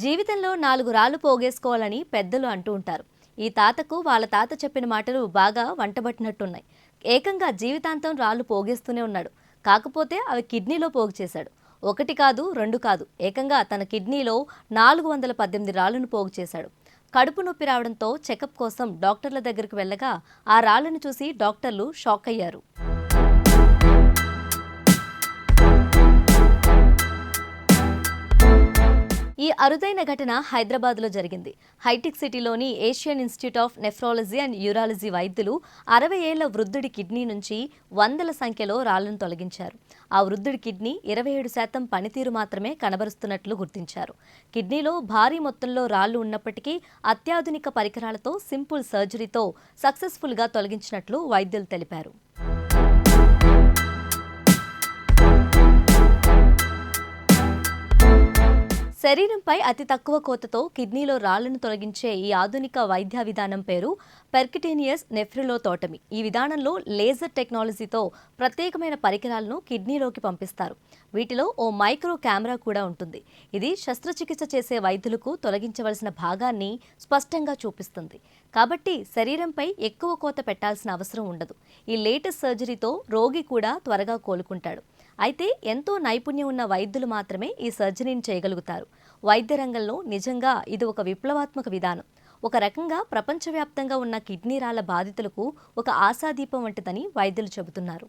జీవితంలో నాలుగు రాళ్ళు పోగేసుకోవాలని పెద్దలు అంటూ ఉంటారు. ఈ తాతకు వాళ్ళ తాత చెప్పిన మాటలు బాగా వంటబట్టినట్టున్నాయి. ఏకంగా జీవితాంతం రాళ్ళు పోగేస్తూనే ఉన్నాడు. కాకపోతే అవి కిడ్నీలో పోగు చేశాడు ఒకటి కాదు రెండు కాదు. ఏకంగా తన కిడ్నీలో నాలుగు వందల పద్దెనిమిది రాళ్ళను పోగు చేశాడు కడుపు నొప్పి రావడంతో చెకప్ కోసం డాక్టర్ల దగ్గరికి వెళ్ళగా ఆ రాళ్ళను చూసి డాక్టర్లు షాక్ అయ్యారు అరుదైన ఘటన హైదరాబాద్లో జరిగింది. హైటెక్ సిటీలోని Asian institute of nephrology and urology వైద్యులు అరవై ఏళ్ళ వృద్ధుడి కిడ్నీ నుంచి వందల సంఖ్యలో రాళ్ళను తొలగించారు. ఆ వృద్ధుడి కిడ్నీ ఇరవై ఏడు శాతం పనితీరు మాత్రమే కనబరుస్తున్నట్లు గుర్తించారు. కిడ్నీలో భారీ మొత్తంలో రాళ్ళు ఉన్నప్పటికీ అత్యాధునిక పరికరాలతో సింపుల్ సర్జరీతో సక్సెస్ఫుల్గా తొలగించినట్లు వైద్యులు తెలిపారు. శరీరంపై అతి తక్కువ కోతతో కిడ్నీలో రాళ్ళను తొలగించే ఈ ఆధునిక వైద్య విధానం పేరు పెర్కిటేనియస్ నెఫ్రిలోతోటమి. ఈ విధానంలో లేజర్ టెక్నాలజీతో ప్రత్యేకమైన పరికరాలను కిడ్నీలోకి పంపిస్తారు. వీటిలో ఓ మైక్రో కెమెరా కూడా ఉంటుంది. ఇది శస్త్రచికిత్స చేసే వైద్యులకు తొలగించవలసిన భాగాన్ని స్పష్టంగా చూపిస్తుంది. కాబట్టి శరీరంపై ఎక్కువ కోత పెట్టాల్సిన అవసరం ఉండదు. ఈ లేటెస్ట్ సర్జరీతో రోగి కూడా త్వరగా కోలుకుంటాడు. అయితే ఎంతో నైపుణ్యం ఉన్న వైద్యులు మాత్రమే ఈ సర్జరీని చేయగలుగుతారు. వైద్య రంగంలో నిజంగా ఇది ఒక విప్లవాత్మక విధానం. ఒక రకంగా ప్రపంచవ్యాప్తంగా ఉన్న కిడ్నీ రాళ్ళ బాధితులకు ఒక ఆశాదీపం వంటిదని వైద్యులు చెబుతున్నారు.